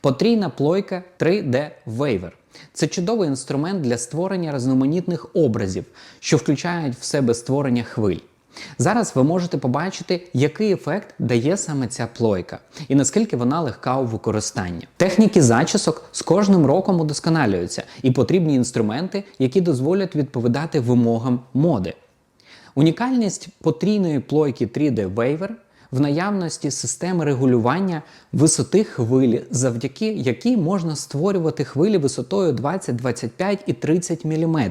Потрійна плойка 3D Waver. Це чудовий інструмент для створення різноманітних образів, що включають в себе створення хвиль. Зараз ви можете побачити, який ефект дає саме ця плойка і наскільки вона легка у використанні. Техніки зачісок з кожним роком удосконалюються, і потрібні інструменти, які дозволять відповідати вимогам моди. Унікальність потрійної плойки 3D Waver в наявності системи регулювання висоти хвилі, завдяки якій можна створювати хвилі висотою 20, 25 і 30 мм.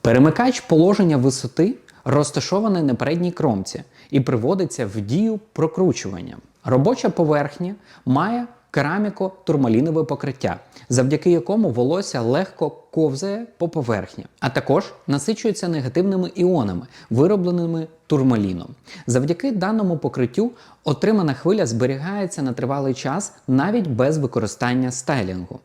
Перемикач положення висоти розташований на передній кромці і приводиться в дію прокручування. Робоча поверхня має кераміко-турмалінове покриття, завдяки якому волосся легко ковзає по поверхні, а також насичується негативними іонами, виробленими турмаліном. Завдяки даному покриттю отримана хвиля зберігається на тривалий час навіть без використання стайлінгу.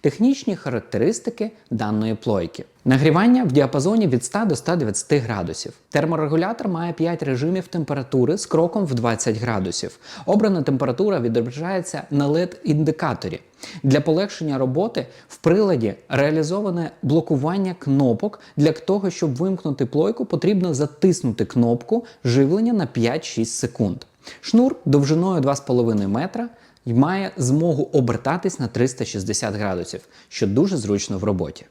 Технічні характеристики даної плойки. Нагрівання в діапазоні від 100 до 120 градусів. Терморегулятор має 5 режимів температури з кроком в 20 градусів. Обрана температура відображається на LED-індикаторі. Для полегшення роботи в приладі реалізоване блокування кнопок. Для того, щоб вимкнути плойку, потрібно затиснути кнопку живлення на 5-6 секунд. Шнур довжиною 2,5 метра і має змогу обертатись на 360 градусів, що дуже зручно в роботі.